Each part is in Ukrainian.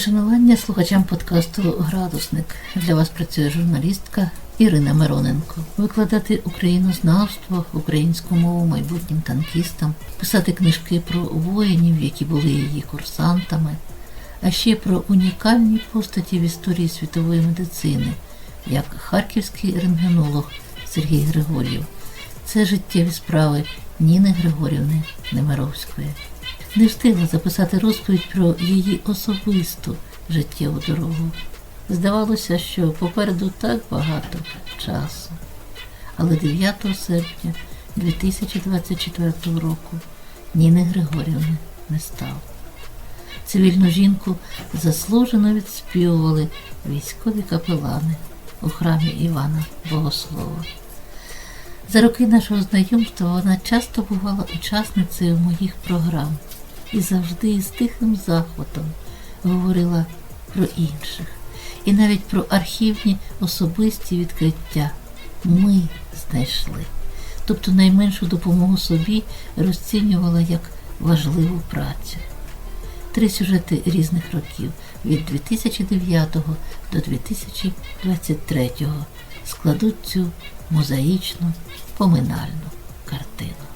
шанування слухачам подкасту Градусник. Для вас працює журналістка Ірина Мироненко. Викладати українознавство, українську мову майбутнім танкістам, писати книжки про воїнів, які були її курсантами, а ще про унікальні постаті в історії світової медицини, як харківський рентгенолог Сергій Григор'єв. Це життєві справи Ніни Григорівни Немировської. Не встигла записати розповідь про її особисту життєву дорогу. Здавалося, що попереду так багато часу. Але 9 серпня 2024 року Ніни Григорівни не стало. Цивільну жінку заслужено відспівували військові капелани у храмі Івана Богослова. За роки нашого знайомства вона часто бувала учасницею моїх програм і завжди із тихим захватом говорила про інших, і навіть про архівні особисті відкриття ми знайшли. Тобто найменшу допомогу собі розцінювала як важливу працю. Три сюжети різних років від 2009 до 2023 складуть цю мозаїчну поминальну картину.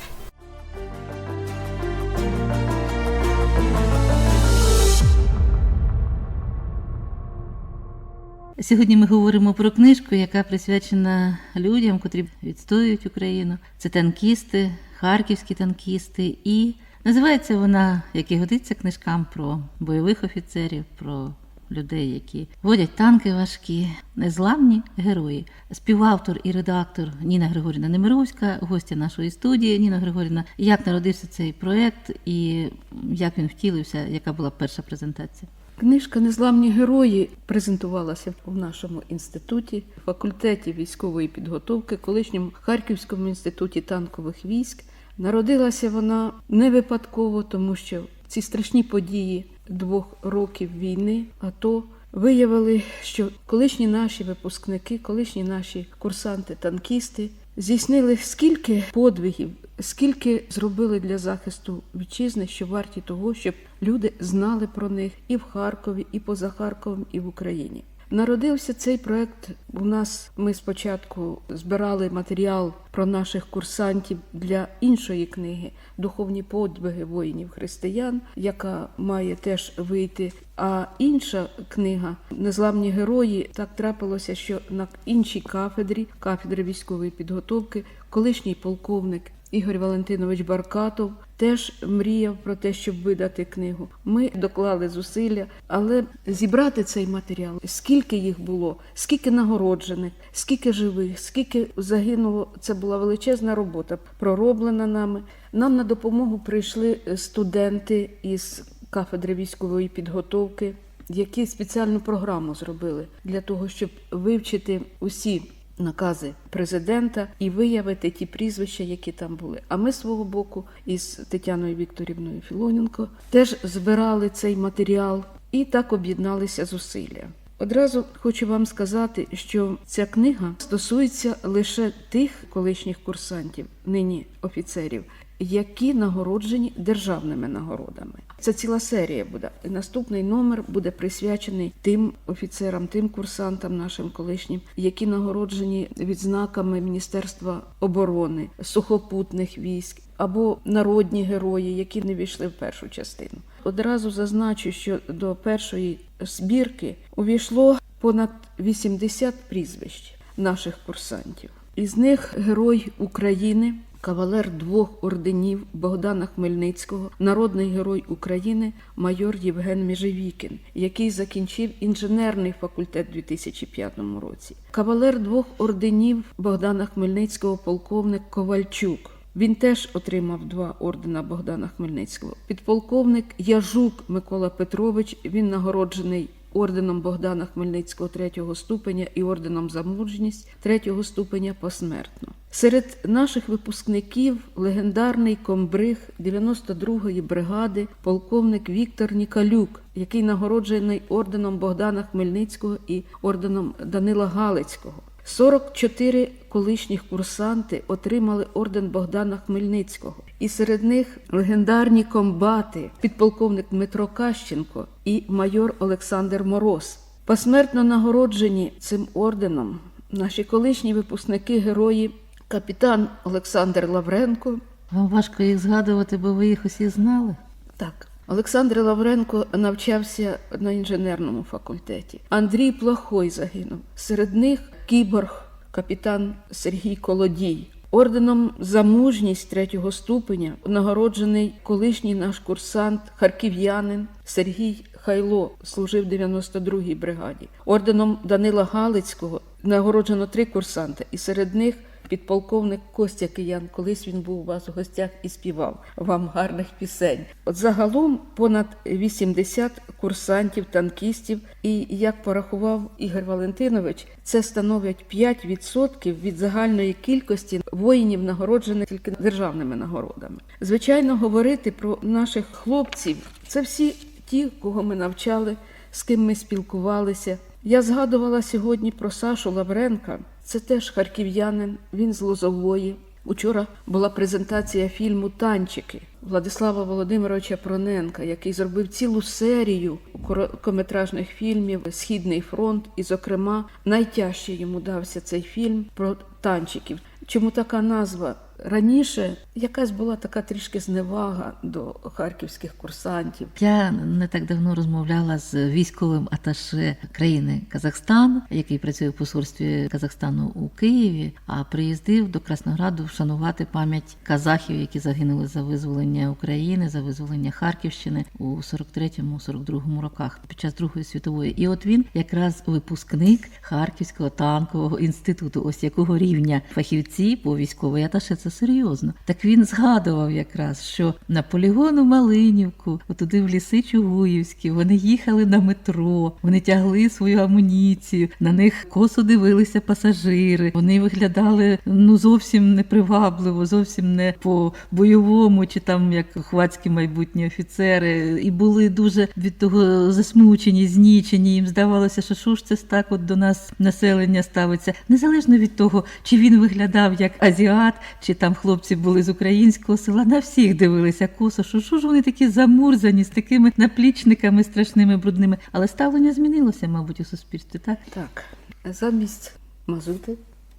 Сьогодні ми говоримо про книжку, яка присвячена людям, котрі відстоюють Україну. Це танкісти, харківські танкісти, і називається вона, як і годиться книжкам про бойових офіцерів, про людей, які водять танки важкі, незламні герої. Співавтор і редактор Ніна Григорівна Немировська, гостя нашої студії. Ніна Григорівна, як народився цей проект і як він втілився, яка була перша презентація? Книжка Незламні герої презентувалася в нашому інституті, факультеті військової підготовки, колишньому Харківському інституті танкових військ. Народилася вона не випадково, тому що ці страшні події двох років війни, АТО, виявили, що колишні наші випускники, колишні наші курсанти-танкісти здійснили скільки подвигів, скільки зробили для захисту вітчизни, що варті того, щоб люди знали про них і в Харкові, і поза Харковом, і в Україні. Народився цей проект. У нас ми спочатку збирали матеріал про наших курсантів для іншої книги Духовні подвиги воїнів християн, яка має теж вийти. А інша книга Незламні герої так трапилося, що на іншій кафедрі, кафедри військової підготовки, колишній полковник Ігор Валентинович Баркатов теж мріяв про те, щоб видати книгу. Ми доклали зусилля, але зібрати цей матеріал, скільки їх було, скільки нагороджених, скільки живих, скільки загинуло. Це була величезна робота, пророблена нами. Нам на допомогу прийшли студенти із кафедри військової підготовки, які спеціальну програму зробили для того, щоб вивчити усі накази президента і виявити ті прізвища, які там були. А ми свого боку із Тетяною Вікторівною Філоненко теж збирали цей матеріал і так об'єдналися зусилля. Одразу хочу вам сказати, що ця книга стосується лише тих колишніх курсантів, нині офіцерів, які нагороджені державними нагородами. Це ціла серія буде. І Наступний номер буде присвячений тим офіцерам, тим курсантам, нашим колишнім, які нагороджені відзнаками Міністерства оборони, сухопутних військ або народні герої, які не війшли в першу частину. Одразу зазначу, що до першої збірки увійшло понад 80 прізвищ наших курсантів. Із них герой України, кавалер двох орденів Богдана Хмельницького, народний герой України, майор Євген Міжевікін, який закінчив інженерний факультет у 2005 році. Кавалер двох орденів Богдана Хмельницького, полковник Ковальчук. Він теж отримав два ордена Богдана Хмельницького. Підполковник Яжук Микола Петрович. Він нагороджений орденом Богдана Хмельницького третього ступеня і орденом за мужність третього ступеня посмертно. Серед наших випускників легендарний комбриг 92-ї бригади, полковник Віктор Нікалюк, який нагороджений орденом Богдана Хмельницького і орденом Данила Галицького. 44 колишніх курсанти отримали орден Богдана Хмельницького. І серед них легендарні комбати, підполковник Дмитро Кащенко і майор Олександр Мороз. Посмертно нагороджені цим орденом наші колишні випускники герої капітан Олександр Лавренко. Вам важко їх згадувати, бо ви їх усі знали. Так, Олександр Лавренко навчався на інженерному факультеті. Андрій Плохой загинув. Серед них кіборг, капітан Сергій Колодій. Орденом за мужність третього ступеня нагороджений колишній наш курсант, харків'янин Сергій Хайло, служив в 92-й бригаді. Орденом Данила Галицького нагороджено три курсанти, і серед них підполковник Костя Киян. Колись він був у вас у гостях і співав вам гарних пісень. От загалом понад 80 курсантів, танкістів, і як порахував Ігор Валентинович, це становить 5% від загальної кількості воїнів, нагороджених тільки державними нагородами. Звичайно, говорити про наших хлопців це всі ті, кого ми навчали, з ким ми спілкувалися. Я згадувала сьогодні про Сашу Лавренка. Це теж харків'янин, він з Лозової. Учора була презентація фільму Танчики Владислава Володимировича Проненка, який зробив цілу серію короткометражних фільмів Східний фронт, і, зокрема, найтяжче йому дався цей фільм про танчиків. Чому така назва? Раніше якась була така трішки зневага до харківських курсантів. Я не так давно розмовляла з військовим аташе країни Казахстан, який працює в посольстві Казахстану у Києві, а приїздив до Краснограду вшанувати пам'ять казахів, які загинули за визволення України, за визволення Харківщини у 43-42 роках під час Другої світової. І от він якраз випускник Харківського танкового інституту, ось якого рівня фахівці по військовій аташе це серйозно. Так він згадував якраз, що на полігону Малинівку, отуди в ліси Чугуївські, вони їхали на метро, вони тягли свою амуніцію, на них косо дивилися пасажири. Вони виглядали ну зовсім непривабливо, зовсім не по бойовому, чи там як хвацькі майбутні офіцери, і були дуже від того засмучені, знічені. Їм здавалося, що що ж це так от до нас населення ставиться, незалежно від того, чи він виглядав як азіат, чи там хлопці були з українського села. На всіх дивилися косо, що що ж вони такі замурзані з такими наплічниками страшними брудними. Але ставлення змінилося, мабуть, у суспільстві, так? Так, замість мазути,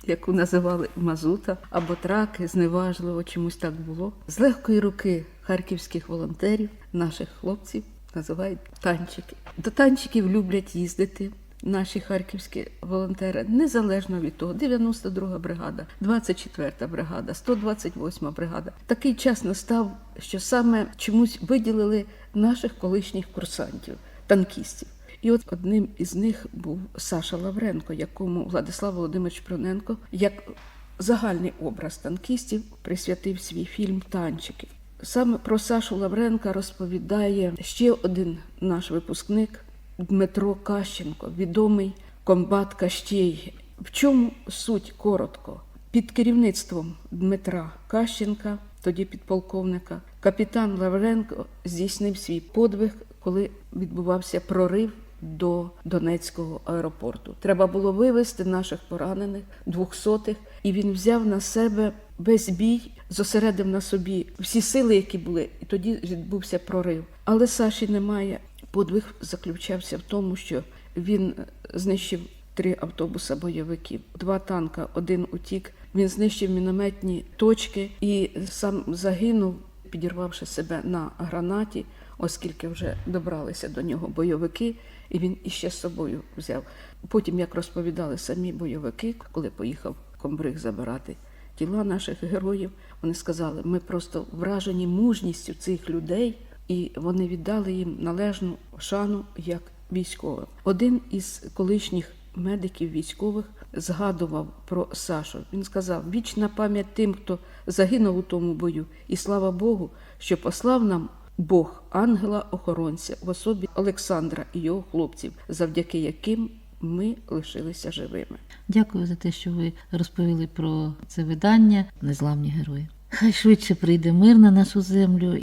яку називали мазута або траки, зневажливо чомусь так було. З легкої руки харківських волонтерів, наших хлопців, називають танчики. До танчиків люблять їздити. Наші харківські волонтери, незалежно від того, 92 бригада, 24 бригада, 128 бригада. Такий час настав, що саме чомусь виділили наших колишніх курсантів, танкістів. І от одним із них був Саша Лавренко, якому Владислав Володимирович Проненко, як загальний образ танкістів, присвятив свій фільм Танчики. Саме про Сашу Лавренка розповідає ще один наш випускник Дмитро Кащенко, відомий комбат Кащей. В чому суть коротко? Під керівництвом Дмитра Кащенка, тоді підполковника, капітан Лавренко здійснив свій подвиг, коли відбувався прорив до Донецького аеропорту. Треба було вивезти наших поранених, двохсотих, і він взяв на себе весь бій, зосередив на собі всі сили, які були, і тоді відбувся прорив. Але Саші немає. Подвиг заключався в тому, що він знищив три автобуси бойовиків, два танка, один утік. Він знищив мінометні точки і сам загинув, підірвавши себе на гранаті, оскільки вже добралися до нього бойовики, і він іще з собою взяв. Потім, як розповідали самі бойовики, коли поїхав комбриг забирати тіла наших героїв, вони сказали: ми просто вражені мужністю цих людей. І вони віддали їм належну шану як військовим. Один із колишніх медиків військових згадував про Сашу. Він сказав: вічна пам'ять тим, хто загинув у тому бою, і слава Богу, що послав нам Бог ангела-охоронця в особі Олександра і його хлопців, завдяки яким ми лишилися живими. Дякую за те, що ви розповіли про це видання Незламні герої. Хай швидше прийде мир на нашу землю.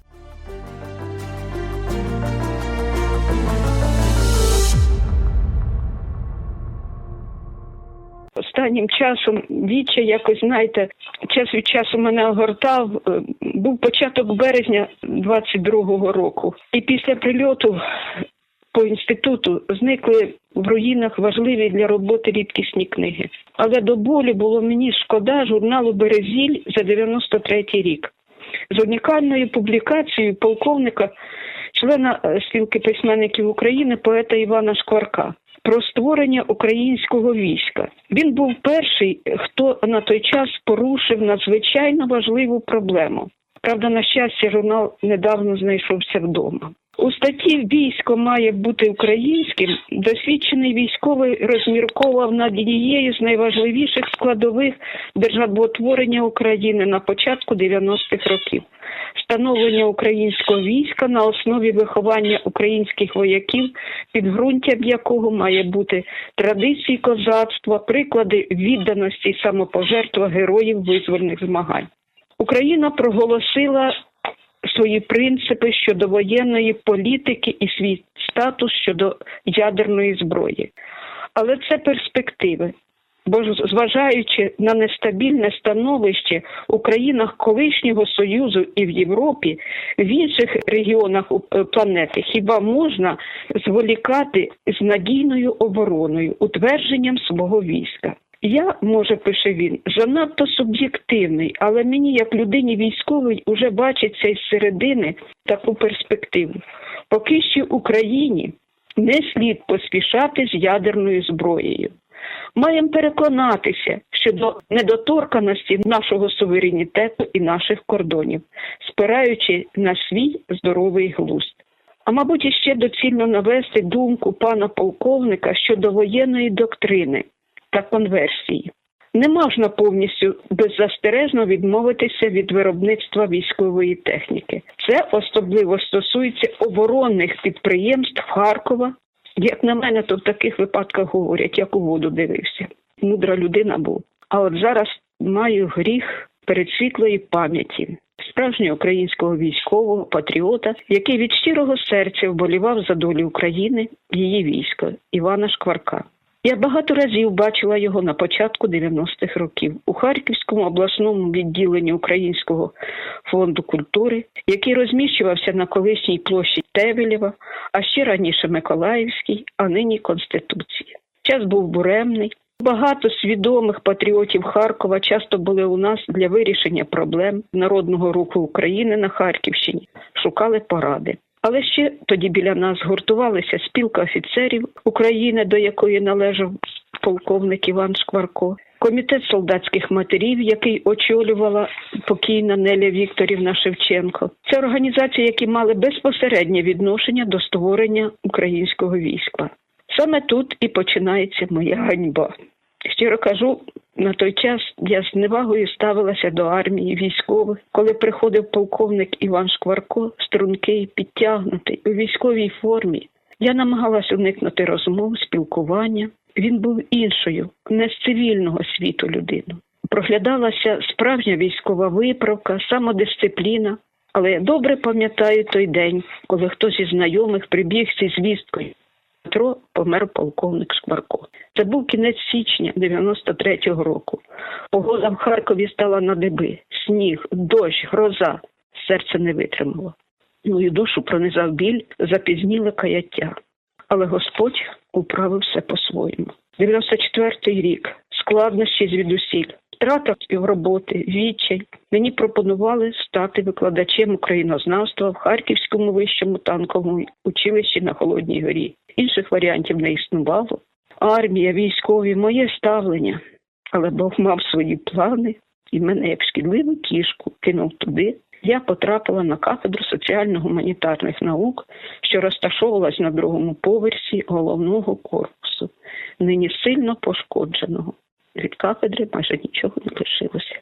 Останнім часом віче якось знаєте, час від часу мене огортав. Е, Був початок березня 22-го року, і після прильоту по інституту зникли в руїнах важливі для роботи рідкісні книги. Але до болю було мені шкода журналу Березіль за 93-й рік з унікальною публікацією полковника, члена е, спілки письменників України, поета Івана Шкварка. Про створення українського війська він був перший, хто на той час порушив надзвичайно важливу проблему. Правда, на щастя, журнал недавно знайшовся вдома. У статті військо має бути українським. Досвідчений військовий розмірковував над однією з найважливіших складових державотворення України на початку 90-х років. Встановлення українського війська на основі виховання українських вояків, підґрунтям якого має бути традиції козацтва, приклади відданості самопожертва героїв визвольних змагань. Україна проголосила свої принципи щодо воєнної політики і свій статус щодо ядерної зброї. Але це перспективи. Бо зважаючи на нестабільне становище у країнах колишнього союзу і в Європі, в інших регіонах е, планети хіба можна зволікати з надійною обороною, утвердженням свого війська? Я, може, пише він, занадто суб'єктивний, але мені, як людині військовій, уже бачиться із середини таку перспективу. Поки що Україні не слід поспішати з ядерною зброєю. Маємо переконатися щодо недоторканості нашого суверенітету і наших кордонів, спираючи на свій здоровий глузд. А мабуть, іще доцільно навести думку пана полковника щодо воєнної доктрини та конверсії. Не можна повністю беззастережно відмовитися від виробництва військової техніки. Це особливо стосується оборонних підприємств Харкова. Як на мене, то в таких випадках говорять, як у воду дивився. Мудра людина був. А от зараз маю гріх перед світлої пам'яті справжнього українського військового патріота, який від щирого серця вболівав за долю України, її війська Івана Шкварка. Я багато разів бачила його на початку 90-х років у Харківському обласному відділенні Українського фонду культури, який розміщувався на колишній площі Тевелєва, а ще раніше Миколаївській, а нині Конституції. Час був буремний. Багато свідомих патріотів Харкова часто були у нас для вирішення проблем народного руху України на Харківщині, шукали поради. Але ще тоді біля нас гуртувалися спілка офіцерів України, до якої належав полковник Іван Шкварко, комітет солдатських матерів, який очолювала покійна Неля Вікторівна Шевченко. Це організації, які мали безпосереднє відношення до створення українського війська. Саме тут і починається моя ганьба. Щиро кажу, на той час я з невагою ставилася до армії військових, коли приходив полковник Іван Шкварко, стрункий, підтягнутий у військовій формі. Я намагалась уникнути розмов, спілкування. Він був іншою, не з цивільного світу людину. Проглядалася справжня військова виправка, самодисципліна. Але я добре пам'ятаю той день, коли хтось із знайомих прибіг зі звісткою. Петро помер полковник Шкварко. Це був кінець січня 93-го року. Погода в Харкові стала на деби. Сніг, дощ, гроза. Серце не витримало. Мою душу пронизав біль, запізніле каяття. Але Господь управив все по-своєму. 94-й рік, складнощі звідусіль, втрата співроботи, відчай. Мені пропонували стати викладачем українознавства в Харківському вищому танковому училищі на Холодній горі. Інших варіантів не існувало. Армія, військові, моє ставлення. Але Бог мав свої плани, і мене як шкідливу кішку кинув туди. Я потрапила на кафедру соціально-гуманітарних наук, що розташовувалась на другому поверсі головного корпусу, нині сильно пошкодженого. Від кафедри майже нічого не лишилося.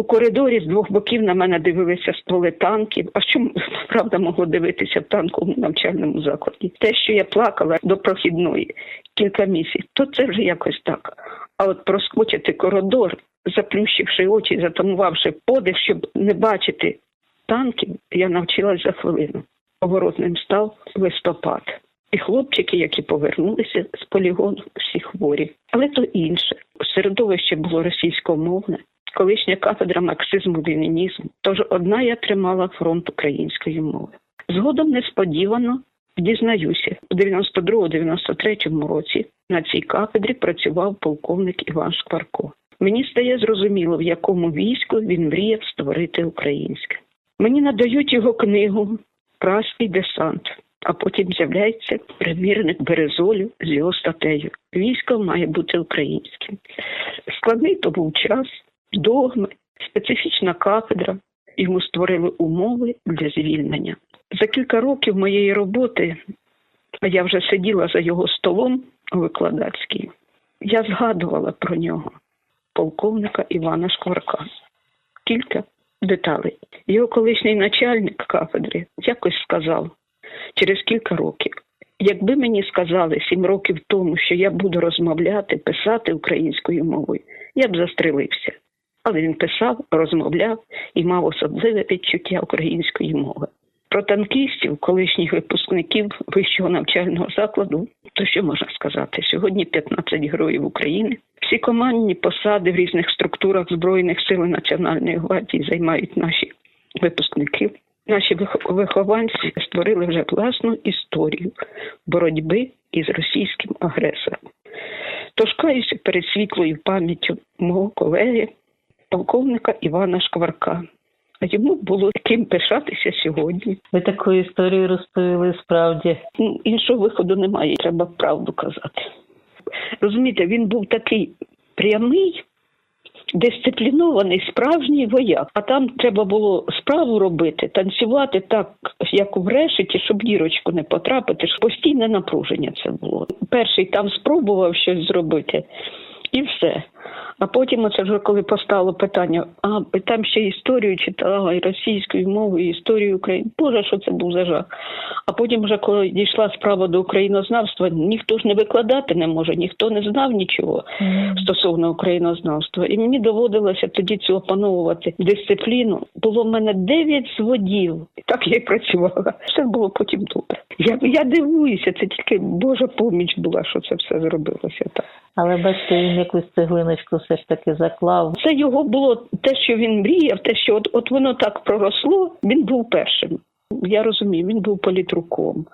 У коридорі з двох боків на мене дивилися стволи танків. А що правда могло дивитися в танковому навчальному закладі? Те, що я плакала до прохідної кілька місяців, то це вже якось так. А от проскочити коридор, заплющивши очі, затамувавши подих, щоб не бачити танків, я навчилась за хвилину. Поворотним став листопад. І хлопчики, які повернулися з полігону, всі хворі. Але то інше. Середовище було російськомовне, колишня кафедра марксизму ленінізму. Тож одна я тримала фронт української мови. Згодом несподівано дізнаюся, у 92-93 році на цій кафедрі працював полковник Іван Шкварко. Мені стає зрозуміло, в якому війську він мріяв створити українське. Мені надають його книгу Праський десант, а потім з'являється примірник Березолю з його статтею. Військо має бути українським. Складний то був час, догми, специфічна кафедра. Йому створили умови для звільнення. За кілька років моєї роботи, я вже сиділа за його столом викладацький, я згадувала про нього, полковника Івана Шкварка. Кілька деталей. Його колишній начальник кафедри якось сказав через кілька років. Якби мені сказали сім років тому, що я буду розмовляти, писати українською мовою, я б застрелився. Але він писав, розмовляв і мав особливе відчуття української мови. Про танкістів, колишніх випускників вищого навчального закладу, то що можна сказати? Сьогодні 15 героїв України. Всі командні посади в різних структурах Збройних сил Національної гвардії займають наші випускники. Наші вихованці створили вже власну історію боротьби із російським агресором. Тож каюся перед світлою пам'яттю мого колеги, полковника Івана Шкварка. А йому було ким пишатися сьогодні. Ви таку історію розповіли справді. Ну, Іншого виходу немає, треба правду казати. Розумієте, він був такий прямий, дисциплінований, справжній вояк. А там треба було справу робити, танцювати так, як у решеті, щоб дірочку не потрапити. Постійне напруження це було. Перший там спробував щось зробити, і все. А потім оце вже коли постало питання, а там ще історію читала і російською мовою, і історію України. Боже, що це був за жах. А потім, вже коли дійшла справа до українознавства, ніхто ж не викладати не може, ніхто не знав нічого стосовно українознавства. І мені доводилося тоді цю опановувати дисципліну. Було в мене дев'ять зводів. І так я й працювала. Все було потім добре. Я, я дивуюся, це тільки Божа поміч була, що це все зробилося так. Але бачите, він якусь цеглиночку все ж таки заклав. Це його було те, що він мріяв, те, що от, от воно так проросло, він був першим. Я розумію, він був політруком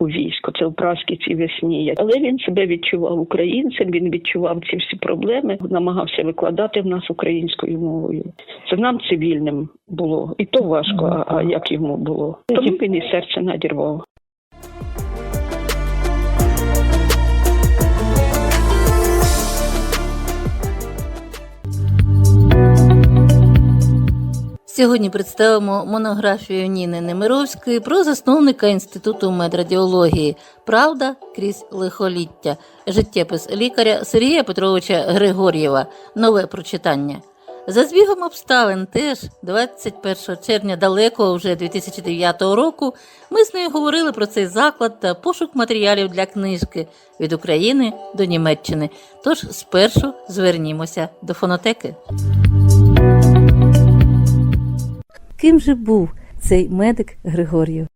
у війську, це в Празькій цій весні. Але він себе відчував українцем, він відчував ці всі проблеми, намагався викладати в нас українською мовою. Це нам цивільним було, і то важко, а, а як йому було. Тому він і серце надірвав. Сьогодні представимо монографію Ніни Немировської про засновника Інституту медрадіології Правда крізь лихоліття. Життєпис лікаря Сергія Петровича Григор'єва. Нове прочитання. За збігом обставин теж 21 червня далекого вже 2009 року ми з нею говорили про цей заклад та пошук матеріалів для книжки від України до Німеччини. Тож спершу звернімося до фонотеки. Ким же був цей медик Григор'єв?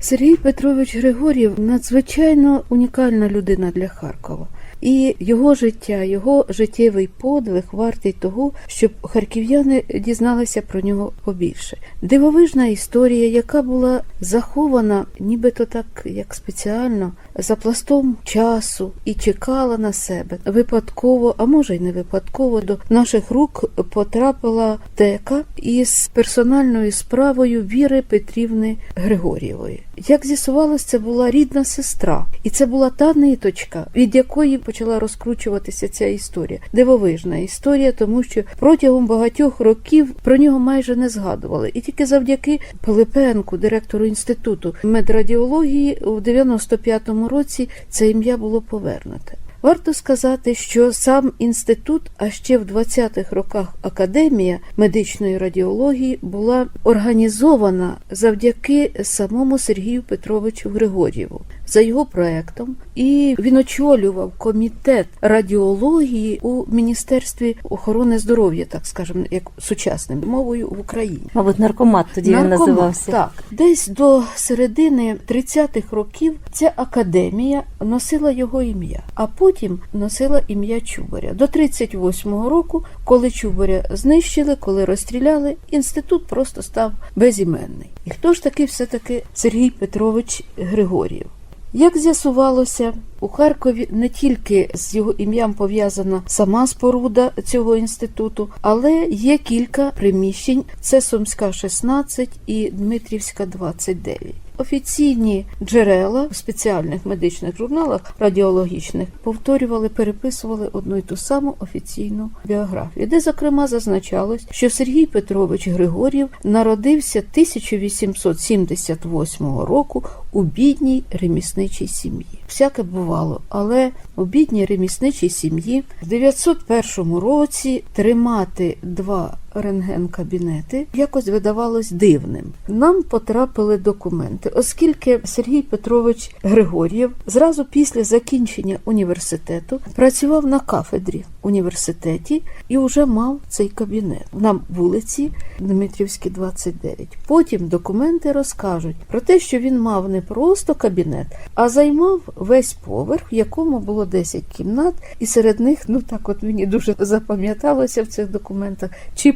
Сергій Петрович Григорів надзвичайно унікальна людина для Харкова. І його життя, його життєвий подвиг вартий того, щоб харків'яни дізналися про нього побільше. Дивовижна історія, яка була захована, нібито так як спеціально, за пластом часу і чекала на себе. Випадково, а може й не випадково, до наших рук потрапила тека із персональною справою Віри Петрівни Григорєвої. Як з'ясувалось, це була рідна сестра, і це була та ниточка, від якої почала розкручуватися ця історія. Дивовижна історія, тому що протягом багатьох років про нього майже не згадували. І тільки завдяки Пилипенку, директору інституту медрадіології, у 95-му році це ім'я було повернуте. Варто сказати, що сам інститут, а ще в 20-х роках академія медичної радіології була організована завдяки самому Сергію Петровичу Григорєву. За його проектом, і він очолював комітет радіології у міністерстві охорони здоров'я, так скажемо, як сучасним мовою в Україні. Мабуть, наркомат тоді він називався. Так, десь до середини 30-х років ця академія носила його ім'я, а потім носила ім'я Чубаря. До 38-го року, коли Чубаря знищили, коли розстріляли, інститут просто став безіменний. І хто ж таки все-таки Сергій Петрович Григорів? Як з'ясувалося, у Харкові не тільки з його ім'ям пов'язана сама споруда цього інституту, але є кілька приміщень: це Сумська 16 і Дмитрівська 29. Офіційні джерела в спеціальних медичних журналах радіологічних повторювали, переписували одну й ту саму офіційну біографію, де зокрема зазначалось, що Сергій Петрович Григорів народився 1878 року у бідній ремісничій сім'ї. Всяке бувало, але у бідній ремісничій сім'ї в 901 році тримати два рентген-кабінети якось видавалось дивним. Нам потрапили документи, оскільки Сергій Петрович Григор'єв зразу після закінчення університету працював на кафедрі університеті і вже мав цей кабінет на вулиці Дмитрівській, 29. Потім документи розкажуть про те, що він мав не просто кабінет, а займав весь поверх, в якому було 10 кімнат, і серед них, ну так от мені дуже запам'яталося в цих документах,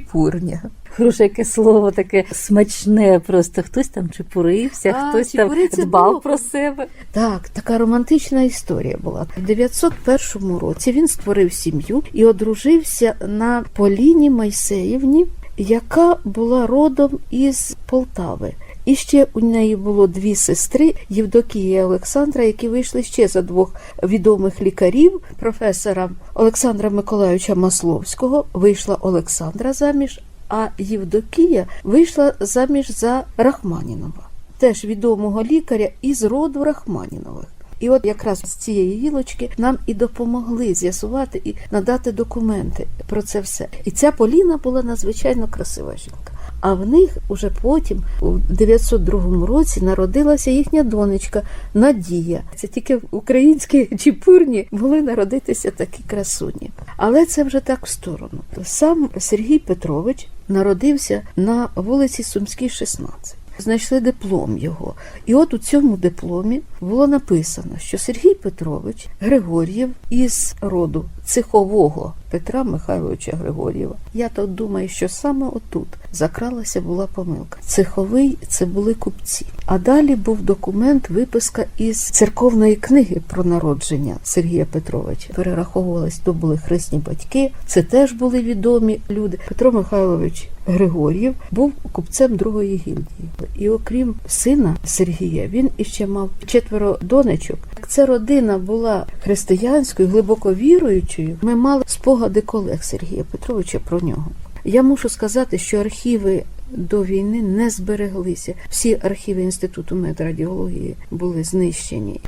чіпурня. Хороше яке слово таке смачне. Просто хтось там чепурився, А, хтось там дбав було. про себе. Так, така романтична історія була. В 901 році він створив сім'ю і одружився на Поліні Майсеївні, яка була родом із Полтави. І ще у неї було дві сестри Євдокія і Олександра, які вийшли ще за двох відомих лікарів, професора Олександра Миколайовича Масловського. Вийшла Олександра заміж, а Євдокія вийшла заміж за Рахманінова теж відомого лікаря із роду Рахманінових. І от якраз з цієї гілочки нам і допомогли з'ясувати і надати документи про це все. І ця Поліна була надзвичайно красива жінка. А в них уже потім, у 902 році, народилася їхня донечка Надія. Це тільки в українській чіпурні могли народитися такі красуні. Але це вже так в сторону. Сам Сергій Петрович народився на вулиці Сумській, 16. Знайшли диплом його. І от у цьому дипломі було написано, що Сергій Петрович Григор'єв із роду цехового Петра Михайловича Григор'єва. Я то думаю, що саме отут закралася була помилка. Цеховий це були купці. А далі був документ, виписка із церковної книги про народження Сергія Петровича. Перераховувались, то були хресні батьки, це теж були відомі люди. Петро Михайлович Григор'єв був купцем другої гільдії. І окрім сина Сергія, він іще мав четверо донечок. Ця родина була християнською, глибоко віруючою. Ми мали спогади колег Сергія Петровича про нього. Я мушу сказати, що архіви до війни не збереглися. Всі архіви інституту медрадіології були знищені.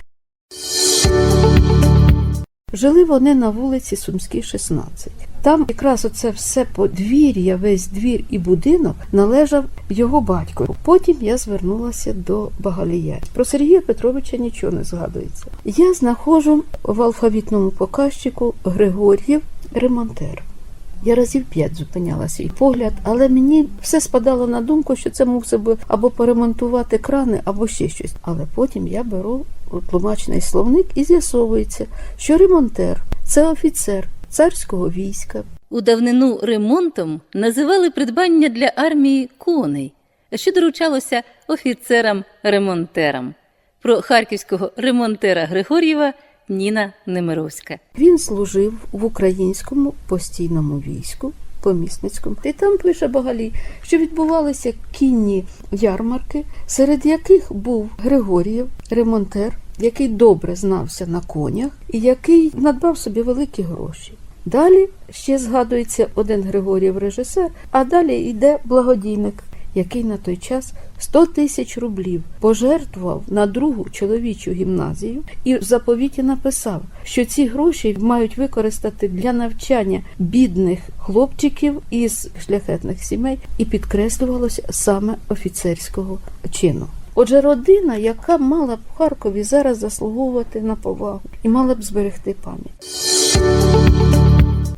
Жили вони на вулиці Сумській, 16. Там якраз оце все подвір'я, весь двір і будинок належав його батьку. Потім я звернулася до Багалія. Про Сергія Петровича нічого не згадується. Я знаходжу в алфавітному показчику Григор'єв ремонтер. Я разів п'ять зупиняла свій погляд, але мені все спадало на думку, що це мусив би або поремонтувати крани, або ще щось. Але потім я беру тлумачний словник і з'ясовується, що ремонтер це офіцер царського війська. У давнину ремонтом називали придбання для армії коней, що доручалося офіцерам-ремонтерам. Про харківського ремонтера Григор'єва Ніна Немировська. Він служив в українському постійному війську. Помісницькому. І там пише Багалій, що відбувалися кінні ярмарки, серед яких був Григорієв, ремонтер, який добре знався на конях і який надбав собі великі гроші. Далі ще згадується один Григорієв режисер, а далі йде благодійник, який на той час 100 тисяч рублів пожертвував на другу чоловічу гімназію і в заповіті написав, що ці гроші мають використати для навчання бідних хлопчиків із шляхетних сімей, і підкреслювалося саме офіцерського чину. Отже, родина, яка мала б в Харкові зараз заслуговувати на повагу і мала б зберегти пам'ять.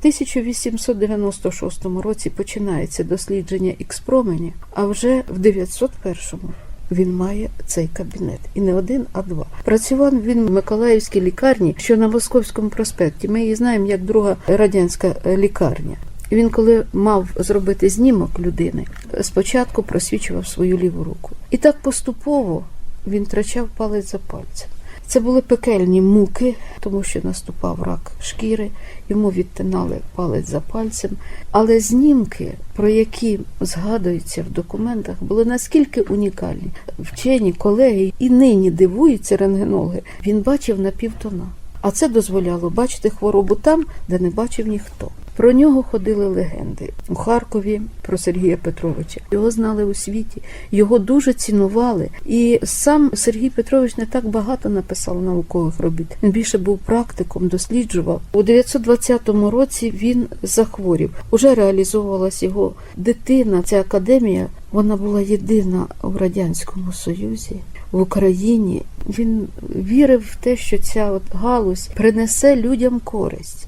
В 1896 році починається дослідження ікс-променів, а вже в 901-му він має цей кабінет. І не один, а два. Працював він в Миколаївській лікарні, що на Московському проспекті. Ми її знаємо як друга радянська е, лікарня. Він, коли мав зробити знімок людини, спочатку просвічував свою ліву руку. І так поступово він втрачав палець за пальцем. Це були пекельні муки, тому що наступав рак шкіри, йому відтинали палець за пальцем. Але знімки, про які згадуються в документах, були наскільки унікальні. Вчені колеги і нині дивуються рентгенологи. Він бачив на півтона. А це дозволяло бачити хворобу там, де не бачив ніхто. Про нього ходили легенди у Харкові про Сергія Петровича. Його знали у світі, його дуже цінували. І сам Сергій Петрович не так багато написав наукових робіт. Він більше був практиком, досліджував. У 920 році він захворів. Уже реалізовувалась його дитина. Ця академія вона була єдина у радянському союзі. В Україні він вірив в те, що ця от галузь принесе людям користь.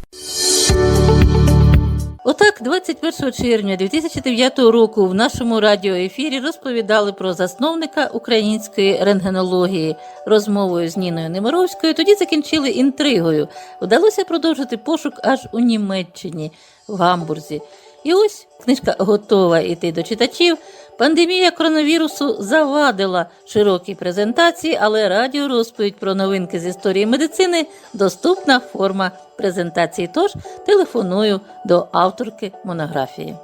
Отак, 21 червня 2009 року в нашому радіоефірі розповідали про засновника української рентгенології розмовою з Ніною Немировською. Тоді закінчили інтригою. Вдалося продовжити пошук аж у Німеччині, в Гамбурзі. І ось книжка готова йти до читачів. Пандемія коронавірусу завадила широкі презентації, але радіорозповідь про новинки з історії медицини доступна форма презентації. Тож телефоную до авторки монографії.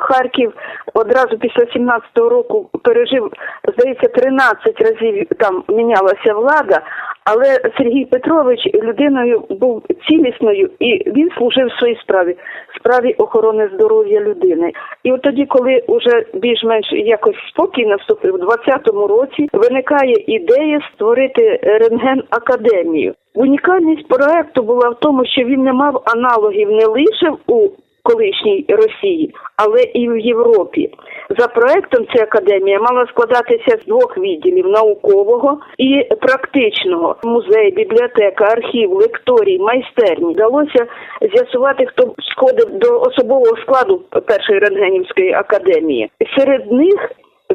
Харків одразу після 17-го року пережив, здається, 13 разів там мінялася влада, але Сергій Петрович людиною був цілісною і він служив своїй справі, справі охорони здоров'я людини. І от тоді, коли вже більш-менш якось спокій наступив, у 20-му році виникає ідея створити рентген академію. Унікальність проекту була в тому, що він не мав аналогів не лише у колишній Росії, але і в Європі. За проектом ця академія мала складатися з двох відділів наукового і практичного. Музей, бібліотека, архів, лекторій, майстерні. Вдалося з'ясувати, хто сходив до особового складу першої рентгенівської академії. Серед них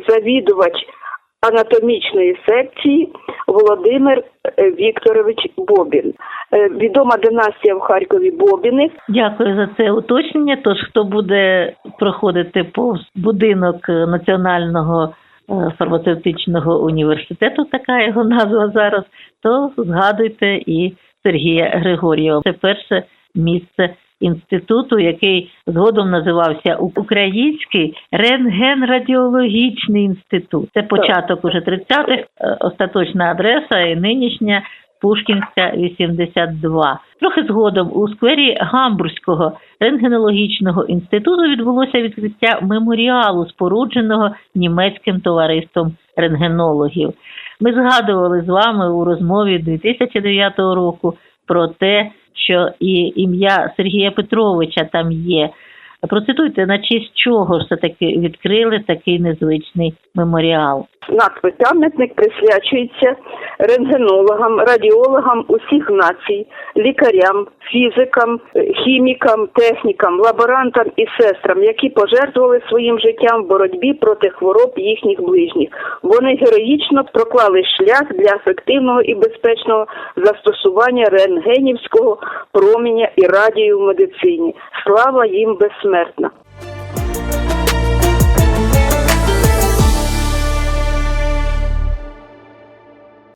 завідувач анатомічної секції Володимир е, Вікторович Бобін. Е, Відома династія в Харкові Бобіних. Дякую за це уточнення. Тож, хто буде проходити повз будинок Національного е, фармацевтичного університету, така його назва зараз, то згадуйте і Сергія Григорєва. Це перше місце інституту, який згодом називався Український рентген-радіологічний інститут. Це початок уже 30-х, е, остаточна адреса і нинішня Пушкінська 82. Трохи згодом у сквері Гамбурзького рентгенологічного інституту відбулося відкриття меморіалу, спорудженого німецьким товариством рентгенологів. Ми згадували з вами у розмові 2009 року про те, що і ім'я Сергія Петровича там є. Процитуйте, на честь чого все таки відкрили такий незвичний меморіал. Надпис пам'ятник присвячується рентгенологам, радіологам усіх націй, лікарям, фізикам, хімікам, технікам, лаборантам і сестрам, які пожертвували своїм життям в боротьбі проти хвороб їхніх ближніх. Вони героїчно проклали шлях для ефективного і безпечного застосування рентгенівського проміння і радію в медицині. Слава їм безсмертна.